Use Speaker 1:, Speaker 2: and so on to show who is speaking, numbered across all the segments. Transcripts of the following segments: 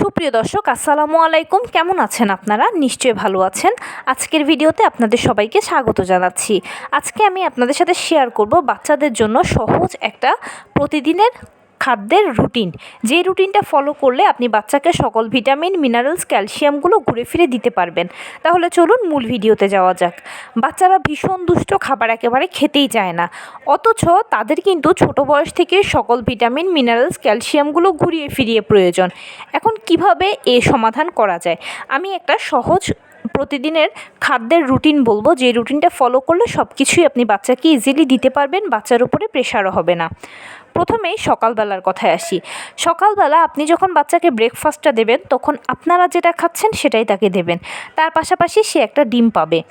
Speaker 1: সুপ্রিয় দর্শক, আসসালামু আলাইকুম। কেমন আছেন আপনারা? নিশ্চয়ই ভালো আছেন। আজকের ভিডিওতে আপনাদের সবাইকে স্বাগত জানাচ্ছি। আজকে আমি আপনাদের সাথে শেয়ার করব বাচ্চাদের জন্য সহজ একটা প্রতিদিনের খাদ্যের রুটিন। যে রুটিনটা ফলো করলে আপনি বাচ্চাকে সকল ভিটামিন মিনারেলস ক্যালসিয়ামগুলো ঘুরে ফিরে দিতে পারবেন। তাহলে চলুন মূল ভিডিওতে যাওয়া যাক। বাচ্চারা ভীষণ দুষ্ট, খাবার একেবারে খেতেই চায় না। অথচ তাদের কিন্তু ছোট বয়স থেকে সকল ভিটামিন মিনারেলস ক্যালসিয়ামগুলো ঘুরিয়ে ফিরিয়ে প্রয়োজন। এখন কীভাবে এ সমাধান করা যায়? আমি একটা সহজ প্রতিদিনের খাদ্যের রুটিন বলব, যে রুটিনটা ফলো করলে সব কিছুই আপনি বাচ্চাকে ইজিলি দিতে পারবেন, বাচ্চার উপরে প্রেশারও হবে না। প্রথমেই সকালবেলার কথায় আসি। সকালবেলা আপনি যখন বাচ্চাকে ব্রেকফাস্টটা দেবেন, তখন আপনারা যেটা খাচ্ছেন সেটাই তাকে দেবেন। তার পাশাপাশি সে একটা ডিম পাবে।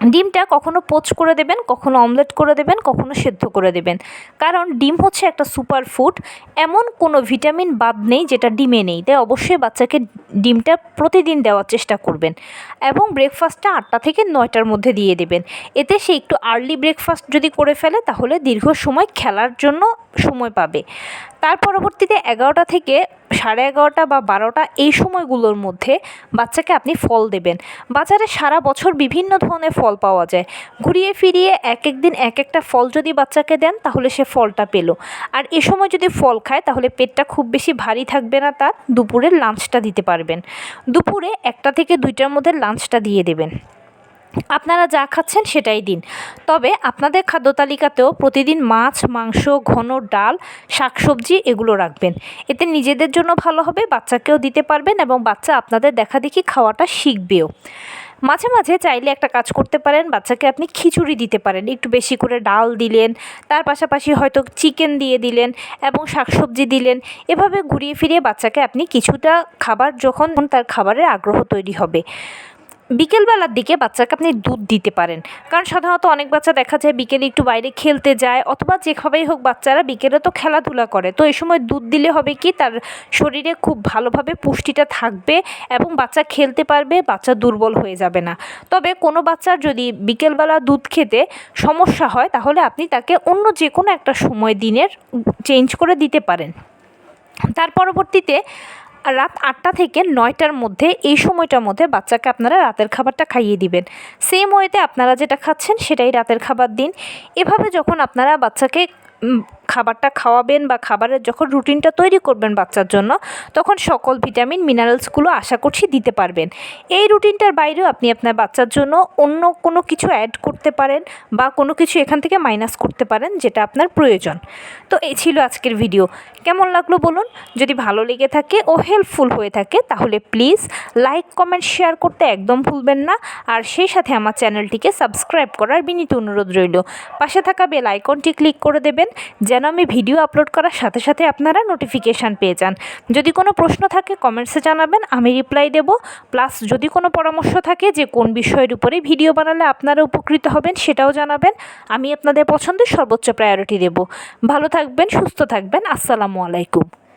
Speaker 1: ডিমটা কখনো পোচ করে দেবেন, কখনো অমলেট করে দেবেন, কখনো সেদ্ধ করে দেবেন। কারণ ডিম হচ্ছে একটা সুপার ফুড, এমন কোনো ভিটামিন বাদ নেই যেটা ডিমে নেই। তাই অবশ্যই বাচ্চাকে ডিমটা প্রতিদিন দেওয়ার চেষ্টা করবেন এবং ব্রেকফাস্টটা আটটা থেকে নয়টার মধ্যে দিয়ে দেবেন। এতে সে একটু আর্লি ব্রেকফাস্ট যদি করে ফেলে, তাহলে দীর্ঘ সময় খেলার জন্য সময় পাবে। তার পরবর্তীতে এগারোটা থেকে সাড়ে এগারোটা বা বারোটা এই সময়গুলোর মধ্যে বাচ্চাকে আপনি ফল দেবেন। বাজারে সারা বছর বিভিন্ন ধরনের ফল পাওয়া যায়। ঘুরিয়ে ফিরিয়ে এক এক দিন এক একটা ফল যদি বাচ্চাকে দেন, তাহলে সে ফলটা পেল। আর এ সময় যদি ফল খায়, তাহলে পেটটা খুব বেশি ভারী থাকবে না, তার দুপুরের লাঞ্চটা দিতে পারবেন। দুপুরে একটা থেকে দুইটার মধ্যে লাঞ্চটা দিয়ে দেবেন। আপনারা যা খাচ্ছেন সেটাই দিন। তবে আপনাদের খাদ্য তালিকাতেও প্রতিদিন মাছ, মাংস, ঘন ডাল, শাকসবজি এগুলো রাখবেন। এতে নিজেদের জন্য ভালো হবে, বাচ্চাকেও দিতে পারবেন এবং বাচ্চা আপনাদের দেখা দেখি খাওয়াটা শিখবেও। মাঝে মাঝে চাইলে একটা কাজ করতে পারেন, বাচ্চাকে আপনি খিচুড়ি দিতে পারেন, একটু বেশি করে ডাল দিলেন, তার পাশাপাশি হয়তো চিকেন দিয়ে দিলেন এবং শাকসবজি দিলেন। এভাবে ঘুরিয়ে ফিরিয়ে বাচ্চাকে আপনি কিছুটা খাবার, যখন তার খাবারের আগ্রহ তৈরি হবে। বিকেলবেলার দিকে বাচ্চাকে আপনি দুধ দিতে পারেন। কারণ সাধারণত অনেক বাচ্চা দেখা যায় বিকেলে একটু বাইরে খেলতে যায় অথবা যেভাবেই হোক বাচ্চারা বিকেলে তো খেলাধুলা করে। তো এই সময় দুধ দিলে হবে কি তার শরীরে খুব ভালোভাবে পুষ্টিটা থাকবে এবং বাচ্চা খেলতে পারবে, বাচ্চা দুর্বল হয়ে যাবে না। তবে কোনো বাচ্চার যদি বিকেলবেলা দুধ খেতে সমস্যা হয় তাহলে আপনি তাকে অন্য যে কোনো একটা সময় দিনের চেঞ্জ করে দিতে পারেন। তার পরবর্তীতে রাত আটটা থেকে নয়টার মধ্যে, এই সময়টার মধ্যে বাচ্চাকে আপনারা রাতের খাবারটা খাইয়ে দিবেন। সেম ওয়েতে আপনারা যেটা খাচ্ছেন সেটাই রাতের খাবার দিন। এভাবে যখন আপনারা বাচ্চাকে খাবারটা খাওয়াবেন বা খাবারের যখন রুটিনটা তৈরি করবেন বাচ্চার জন্য, তখন সকল ভিটামিন, মিনারেলসগুলো আশা করছি দিতে পারবেন। এই রুটিনটার বাইরেও আপনি আপনার বাচ্চার জন্য অন্য কোনো কিছু অ্যাড করতে পারেন বা কোনো কিছু এখান থেকে মাইনাস করতে পারেন যেটা আপনার প্রয়োজন। তো এই ছিল আজকের ভিডিও কেমন লাগল বলুন? যদি ভালো লেগে থাকে ও হেল্পফুল হয়ে থাকে, তাহলে প্লিজ লাইক কমেন্ট শেয়ার করতে একদম ভুলবেন না। আর সেই সাথে আমার চ্যানেলটিকে সাবস্ক্রাইব করার বিনীত অনুরোধ রইল। পাশে থাকা বেল আইকনটি ক্লিক করে দেবেন যেন আমি ভিডিও আপলোড করার সাথে সাথে আপনারা নোটিফিকেশান পেয়ে যান। যদি কোনো প্রশ্ন থাকে কমেন্টসে জানাবেন, আমি রিপ্লাই দেব। প্লাস যদি কোনো পরামর্শ থাকে যে কোন বিষয়ের উপরে ভিডিও বানালে আপনারা উপকৃত হবেন, সেটাও জানাবেন। আমি আপনাদের পছন্দের সর্বোচ্চ প্রায়োরিটি দেব। ভালো থাকবেন, সুস্থ থাকবেন। আসসালামু আলাইকুম।